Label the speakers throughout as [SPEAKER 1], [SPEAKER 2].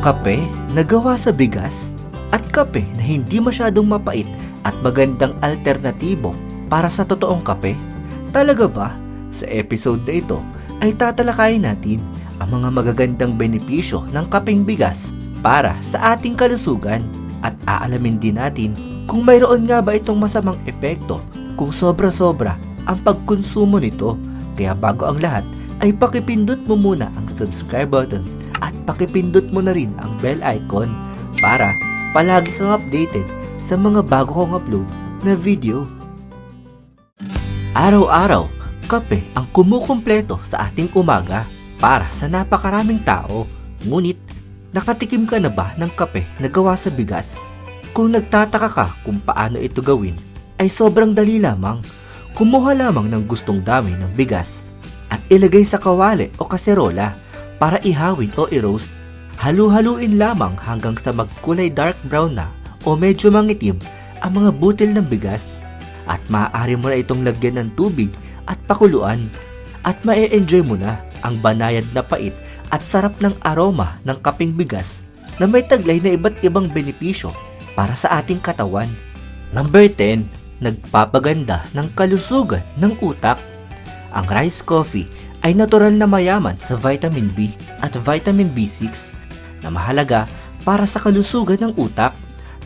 [SPEAKER 1] Kape na gawa sa bigas at kape na hindi masyadong mapait at magandang alternatibo para sa totoong kape? Talaga ba? Sa episode na ito ay tatalakayin natin ang mga magagandang benepisyo ng kapeng bigas para sa ating kalusugan at aalamin din natin kung mayroon nga ba itong masamang epekto kung sobra-sobra ang pagkonsumo nito. Kaya bago ang lahat ay pakipindot mo muna ang subscribe button pakipindot mo na rin ang bell icon para palagi kang updated sa mga bago kong upload na video. Araw-araw, kape ang kumukumpleto sa ating umaga para sa napakaraming tao. Ngunit, nakatikim ka na ba ng kape na gawa sa bigas? Kung nagtataka ka kung paano ito gawin, ay sobrang dali lamang. Kumuha lamang ng gustong dami ng bigas at ilagay sa kawali o kaserola para ihawin o i-roast. Halu-haluin lamang hanggang sa magkulay dark brown na o medyo mangitim ang mga butil ng bigas at maaari mo na itong lagyan ng tubig at pakuluan at mae-enjoy mo na ang banayad na pait at sarap ng aroma ng kaping bigas na may taglay na iba't ibang benepisyo para sa ating katawan. Number 10, nagpapaganda ng kalusugan ng utak. Ang rice coffee ay natural na mayaman sa vitamin B at vitamin B6 na mahalaga para sa kalusugan ng utak.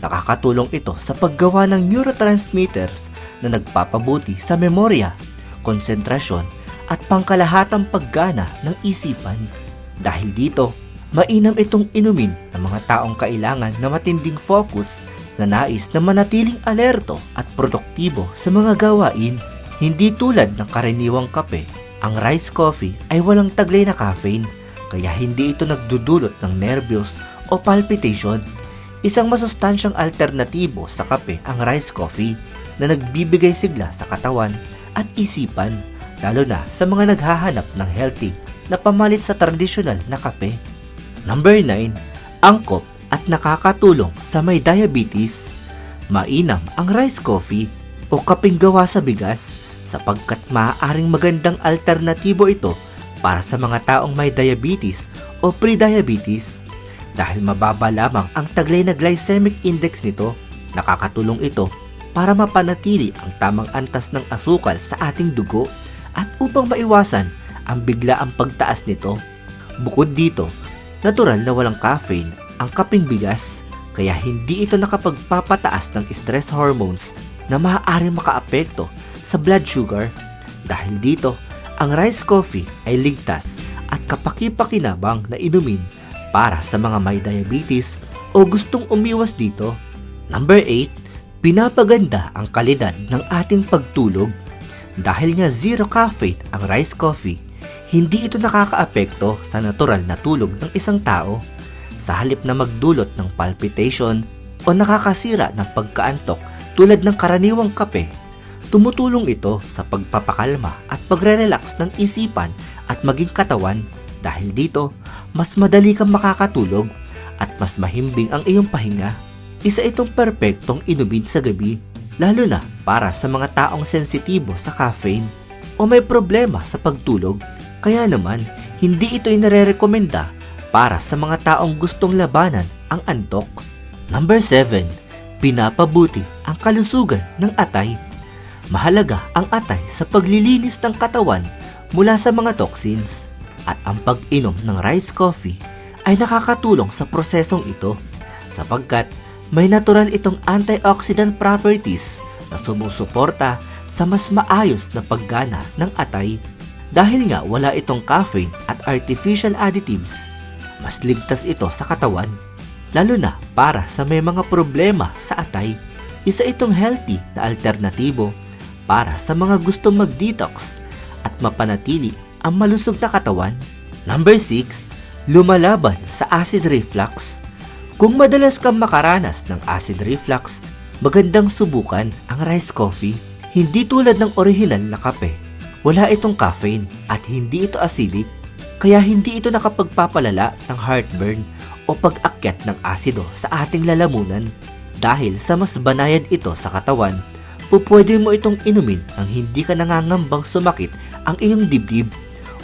[SPEAKER 1] Nakakatulong ito sa paggawa ng neurotransmitters na nagpapabuti sa memorya, konsentrasyon at pangkalahatang paggana ng isipan. Dahil dito, mainam itong inumin ng mga taong kailangan na matinding focus na nais na manatiling alerto at produktibo sa mga gawain. Hindi tulad ng karaniwang kape, ang rice coffee ay walang taglay na caffeine kaya hindi ito nagdudulot ng nervyos o palpitation. Isang masustansyang alternatibo sa kape ang rice coffee na nagbibigay sigla sa katawan at isipan lalo na sa mga naghahanap ng healthy na pamalit sa tradisyonal na kape. Number 9, angkop at nakakatulong sa may diabetes. Mainam ang rice coffee o kaping gawa sa bigas sapagkat maaaring magandang alternatibo ito para sa mga taong may diabetes o pre-diabetes. Dahil mababa lamang ang taglay na glycemic index nito, nakakatulong ito para mapanatili ang tamang antas ng asukal sa ating dugo at upang maiwasan ang biglaang pagtaas nito. Bukod dito, natural na walang caffeine ang kaping bigas kaya hindi ito nakapagpapataas ng stress hormones na maaaring makaapekto sa blood sugar. Dahil dito, ang rice coffee ay ligtas at kapaki-pakinabang na inumin para sa mga may diabetes o gustong umiwas dito. Number 8, pinapaganda ang kalidad ng ating pagtulog. Dahil nga zero caffeine ang rice coffee, hindi ito nakakaapekto sa natural na tulog ng isang tao sa halip na magdulot ng palpitation o nakakasira ng pagkaantok tulad ng karaniwang kape, tumutulong ito sa pagpapakalma at pagre-relax ng isipan at maging katawan dahil dito mas madali kang makakatulog at mas mahimbing ang iyong pahinga. Isa itong perpektong inumin sa gabi lalo na para sa mga taong sensitibo sa caffeine o may problema sa pagtulog. Kaya naman, hindi ito inare-rekomenda para sa mga taong gustong labanan ang antok. Number 7. Pinapabuti ang kalusugan ng atay. Mahalaga ang atay sa paglilinis ng katawan mula sa mga toxins at ang pag-inom ng rice coffee ay nakakatulong sa prosesong ito sapagkat may natural itong antioxidant properties na sumusuporta sa mas maayos na paggana ng atay dahil nga wala itong caffeine at artificial additives mas ligtas ito sa katawan, lalo na para sa may mga problema sa atay. Isa itong healthy na alternatibo para sa mga gustong mag-detox at mapanatili ang malusog na katawan. Number 6, lumalaban sa acid reflux. Kung madalas kang makaranas ng acid reflux, magandang subukan ang rice coffee. Hindi tulad ng orihinal na kape. Wala itong caffeine at hindi ito acidic kaya hindi ito nakapagpapalala ng heartburn o pag-akyat ng asido sa ating lalamunan. Dahil sa mas banayad ito sa katawan, pupwede mo itong inumin nang hindi ka nangangambang sumakit ang iyong dibdib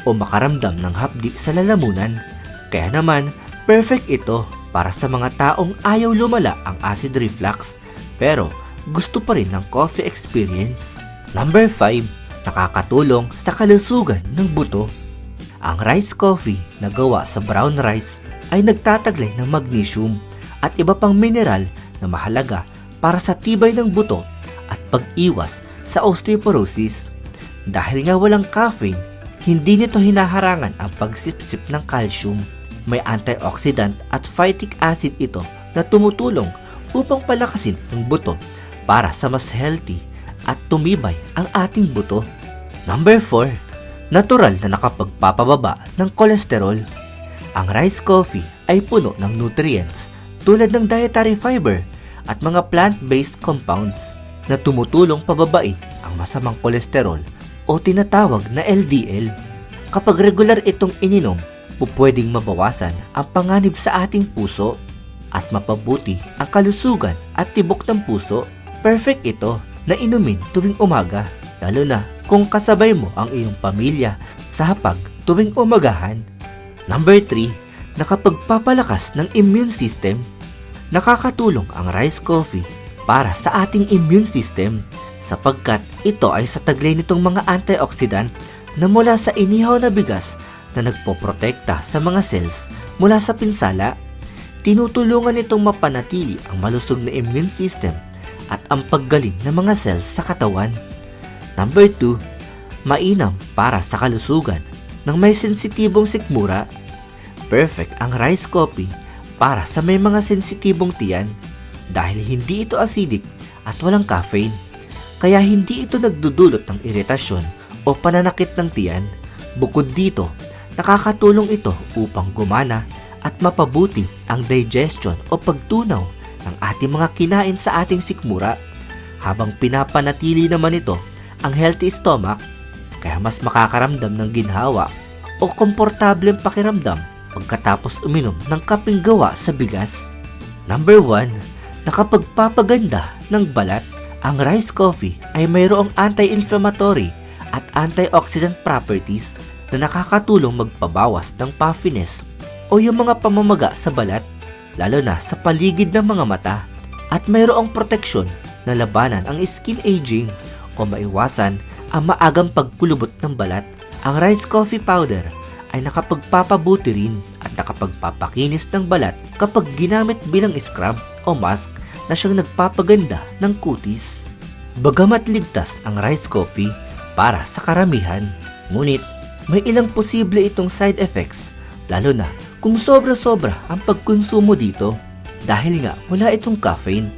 [SPEAKER 1] o makaramdam ng hapdi sa lalamunan. Kaya naman, perfect ito para sa mga taong ayaw lumala ang acid reflux pero gusto pa rin ng coffee experience. Number 5. Nakakatulong sa kalusugan ng buto. Ang rice coffee na gawa sa brown rice ay nagtataglay ng magnesium at iba pang mineral na mahalaga para sa tibay ng buto at pag-iwas sa osteoporosis. Dahil nga walang caffeine, hindi nito hinaharangan ang pagsipsip ng calcium. May antioxidant at phytic acid ito na tumutulong upang palakasin ang buto para sa mas healthy at tumibay ang ating buto. Number 4. Natural na nakapagpapababa ng kolesterol. Ang rice coffee ay puno ng nutrients tulad ng dietary fiber at mga plant-based compounds na tumutulong pababain ang masamang kolesterol o tinatawag na LDL. Kapag regular itong ininom, pupwedeng mabawasan ang panganib sa ating puso at mapabuti ang kalusugan at tibok ng puso. Perfect ito na inumin tuwing umaga, lalo na kung kasabay mo ang iyong pamilya sa hapag tuwing umagahan. Number 3, nakapagpapalakas ng immune system. Nakakatulong ang rice coffee para sa ating immune system sapagkat ito ay sa taglay nitong mga antioxidant na mula sa inihaw na bigas na nagpoprotekta sa mga cells mula sa pinsala. Tinutulungan nitong mapanatili ang malusog na immune system at ang paggaling ng mga cells sa katawan. Number 2, mainam para sa kalusugan ng may sensitibong sikmura. Perfect ang rice coffee para sa may mga sensitibong tiyan dahil hindi ito acidic at walang caffeine. Kaya hindi ito nagdudulot ng iritasyon o pananakit ng tiyan. Bukod dito, nakakatulong ito upang gumana at mapabuti ang digestion o pagtunaw ng ating mga kinain sa ating sikmura habang pinapanatili naman ito ang healthy stomach kaya mas makakaramdam ng ginhawa o komportableng pakiramdam pagkatapos uminom ng kapeng gawa sa bigas. Number 1, nakapagpapaganda ng balat. Ang rice coffee ay mayroong anti-inflammatory at antioxidant properties na nakakatulong magpabawas ng puffiness o yung mga pamamaga sa balat, lalo na sa paligid ng mga mata at mayroong proteksyon na labanan ang skin aging o maiwasan ang maagang pagkulubot ng balat. Ang rice coffee powder ay nakapagpapabuti rin at nakapagpapakinis ng balat kapag ginamit bilang scrub o mask na siyang nagpapaganda ng kutis. Bagamat ligtas ang rice coffee para sa karamihan, ngunit may ilang posible itong side effects lalo na kung sobra-sobra ang pagkonsumo dito. Dahil nga wala itong caffeine,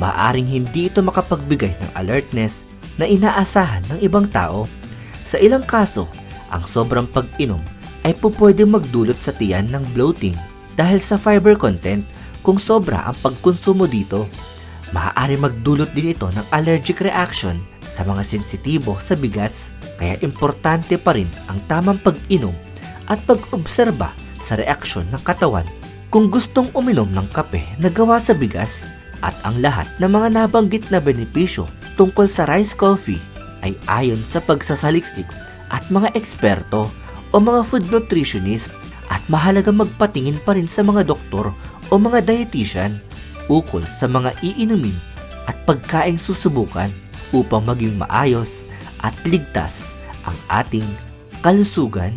[SPEAKER 1] maaring hindi ito makapagbigay ng alertness na inaasahan ng ibang tao. Sa ilang kaso, ang sobrang pag-inom ay pupwede magdulot sa tiyan ng bloating dahil sa fiber content kung sobra ang pagkonsumo dito. Maaari magdulot din ito ng allergic reaction sa mga sensitibo sa bigas kaya importante pa rin ang tamang pag-inom at pag-obserba sa reaksyon ng katawan kung gustong uminom ng kape na gawa sa bigas at ang lahat ng mga nabanggit na benepisyo tungkol sa rice coffee ay ayon sa pagsasaliksik at mga eksperto o mga food nutritionist at mahalaga magpatingin pa rin sa mga doktor o mga dietitian ukol sa mga iinumin at pagkaing susubukan upang maging maayos at ligtas ang ating kalusugan.